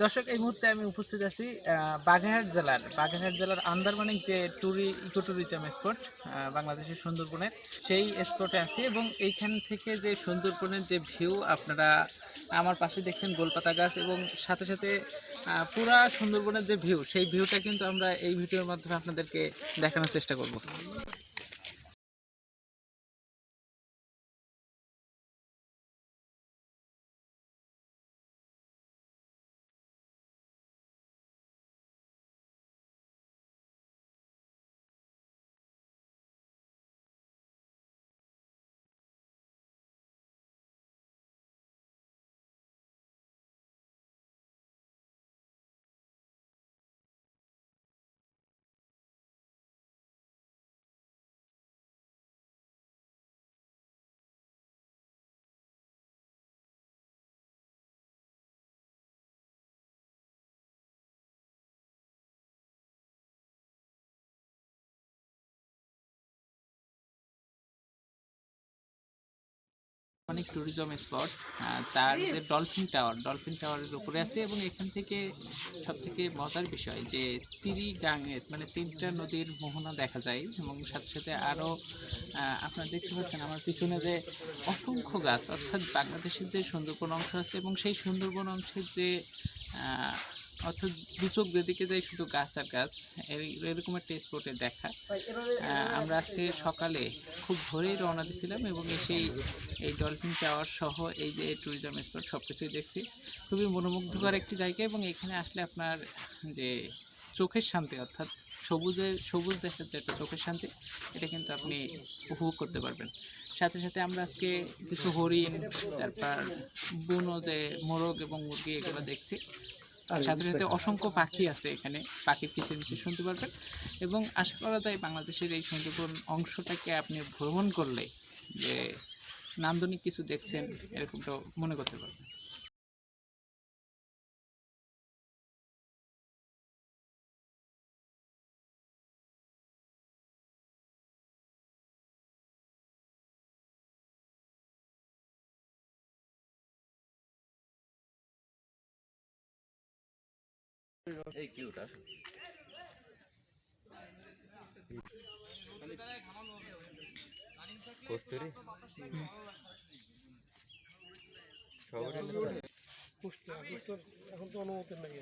দর্শক, এই মুহূর্তে আমি উপস্থিত আছি বাগেরহাট জেলার বাগেরহাট জেলার আন্দারমানিক যে ট্যুরি ইকো ট্যুরিজম স্পট বাংলাদেশের সুন্দরবনের সেই স্পটে আছি এবং এইখান থেকে যে সুন্দরবনের যে ভিউ আপনারা আমার পাশে দেখছেন গোলপাতা গাছ এবং সাথে সাথে পুরা সুন্দরবনের যে ভিউ সেই ভিউটা কিন্তু আমরা এই ভিডিওর মাধ্যমে আপনাদেরকে দেখানোর চেষ্টা করব। অনেক ট্যুরিজম স্পট তার যে ডলফিন টাওয়ার ডলফিন টাওয়ারের উপরে আছে এবং এখান থেকে সব থেকে মজার বিষয় যে তিরি গাঙের মানে তিনটা নদীর মোহনা দেখা যায় এবং সাথে সাথে আরও আপনারা দেখতে পাচ্ছেন আমার পিছনে যে অসংখ্য গাছ অর্থাৎ বাংলাদেশের যে সুন্দরবন অংশ আছে এবং সেই সুন্দরবন অংশের যে অর্থাৎ দুচোখ যেদিকে যায় শুধু গাছ আর গাছ এরকম একটা স্পটে দেখা। আমরা আজকে সকালে খুব ভোরেই রওনা দিয়েছিলাম এবং এসেই এই ডলফিন টাওয়ার সহ এই যে ট্যুরিজম স্পট সব কিছুই দেখছি। খুবই মনোমুগ্ধকর একটি জায়গা এবং এখানে আসলে আপনার যে চোখের শান্তি অর্থাৎ সবুজে, সবুজ দেখার যে একটা চোখের শান্তি, এটা কিন্তু আপনি উপভোগ করতে পারবেন। সাথে সাথে আমরা আজকে কিছু হরিণ, তারপর বুনো যে মোরগ এবং মুরগি এগুলো দেখছি। সাথে সাথে অসংখ্য পাখি আছে এখানে। পাখির কিচিরমিচির শুনতে পারবেন। এবং আশা করা যায় বাংলাদেশের এই সুন্দরবন অংশটাকে আপনি ভ্রমণ করলে যে নান্দনিক কিছু দেখছেন এরকমটাও মনে করতে পারবেন। এই কিউট আসো কস্তুরি এখন তো অনুমতি নেই।